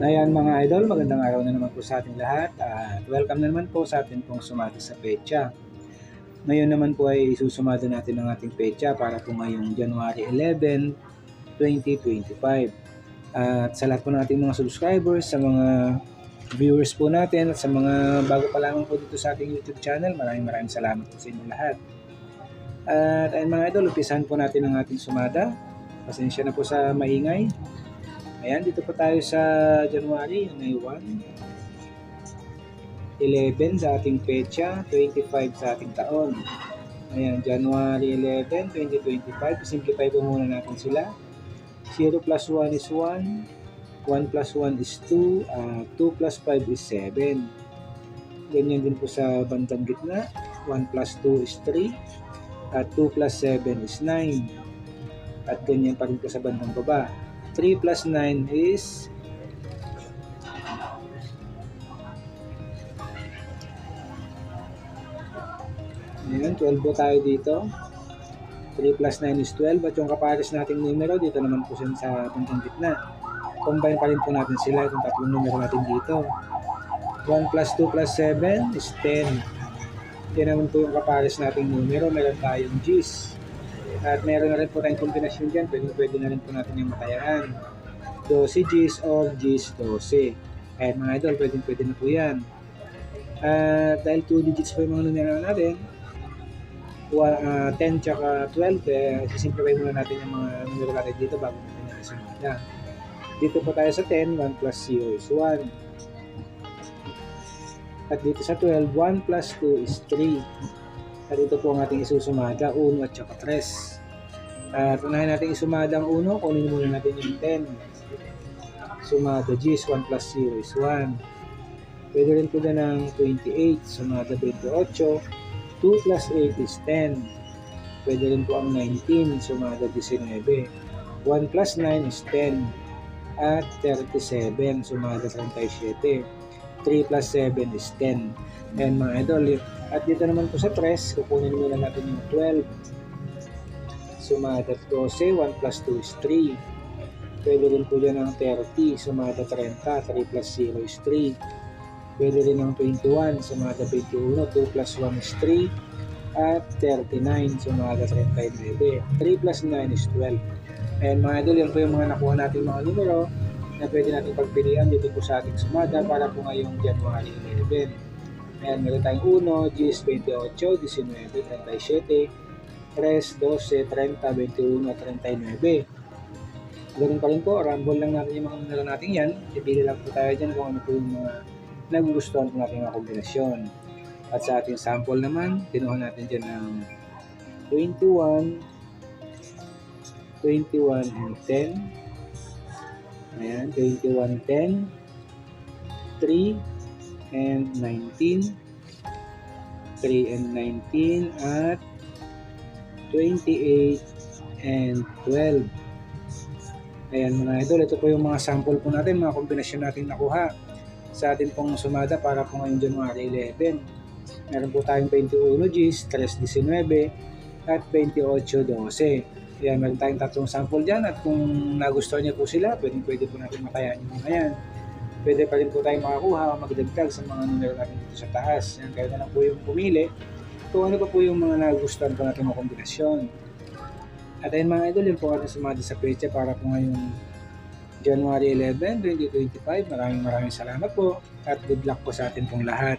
Ayan mga idol, magandang araw na naman po sa ating lahat at welcome na naman po sa ating pong sumati sa pecha. Ngayon naman po ay susumada natin ang ating pecha para po ngayong January 11, 2025. At sa lahat po ng ating mga subscribers, sa mga viewers po natin at sa mga bago pa lamang po dito sa ating YouTube channel, maraming maraming salamat po sa inyong lahat. At ayun mga idol, umpisahan po natin ang ating sumada. Pasensya na po sa maingay. Ayan, dito po tayo sa January, yun ay 1. 11 sa ating pecha, 25 sa ating taon. Ayan, January 11, 2025. Simplify po muna natin sila. 0 plus 1 is 1. 1 plus 1 is 2. Uh, 2 plus 5 is 7. Ganyan din po sa bandang gitna. 1 plus 2 is 3. At 2 plus 7 is 9. At ganyan pa rin po sa bandang baba. 3 plus 9 is Ayan, 12 po tayo dito. 3 plus 9 is 12 at yung kapares nating numero dito naman po sa puntang gitna. Combine pa rin po natin sila itong tatlong numero natin dito. 1 plus 2 plus 7 is 10. Yan naman po yung kapares nating numero. Meron tayong G's. At meron na rin po tayong kombinasyon dyan. Pwede, pwede na rin po natin yung matayaan. 12 G's or G's 12. Ayan mga idol, pwede, pwede na po yan. At dahil 2 digits po yung mga numero natin, uh, 10 tsaka 12, eh, sisimplify muna natin yung mga numero natin dito bago natin yung kasunod na. Dito po tayo sa 10, 1 plus 0 is 1. At dito sa 12, 1 plus 2 is 3. At ito po ang ating isusumada, 1 at saka 3. At unahin natin isumada ang 1, kunin muna natin yung 10. Sumada G is 1 plus 0 is 1. Pwede rin po na ng 28, sumada 28. 2 plus 8 is 10. Pwede rin po ang 19, sumada 19. 1 plus 9 is 10. At 37, sumada 37. 3 plus 7 is 10. And mga idol, at dito naman po sa 3, kukunin muna natin yung 12. Sumada 12, 1 plus 2 is 3. Pwede rin po yan ng 30, sumada 30, 3 plus 0 is 3. Pwede rin ng 21, sumada 21, 2 plus 1 is 3. At 39, sumada 39. 3 plus 9 is 12. And mga idol, yan po yung mga nakuha natin mga numero na pwede natin pagpilian dito po sa ating sumada para po ngayong January 11. Ayan, meron tayong 1, G's 28, 19, 37, 3, 12, 30, 21, 39. Ganun pa rin po, rumble lang natin yung mga numero natin yan. Ipili lang po tayo dyan kung ano po yung mga nagugustuhan po natin mga kombinasyon. At sa ating sample naman, kinuha natin dyan ng 21, 21 and 10. Ayan, 21, 10, 3, and 19, 3 and 19, at 28 and 12. Ayan mga idol, ito po yung mga sample po natin, mga kombinasyon natin nakuha sa atin pong sumada para po ngayong January 11. Meron po tayong 21 Gs, 3.19 at 28.12. Ayan, meron tayong tatlong sample dyan at kung nagustuhan niyo po sila, pwede, pwede po natin matayaan yung mga yan. Pwede pa rin po tayong makakuha o magdagdag sa mga numero natin dito sa taas. Yan, kayo na lang po yung pumili kung ano pa po yung mga nagustuhan po natin mga kombinasyon. At ayun mga idol, yun po ating sumadi sa pecha para po ngayong January 11, 2025. Maraming maraming salamat po at good luck po sa atin pong lahat.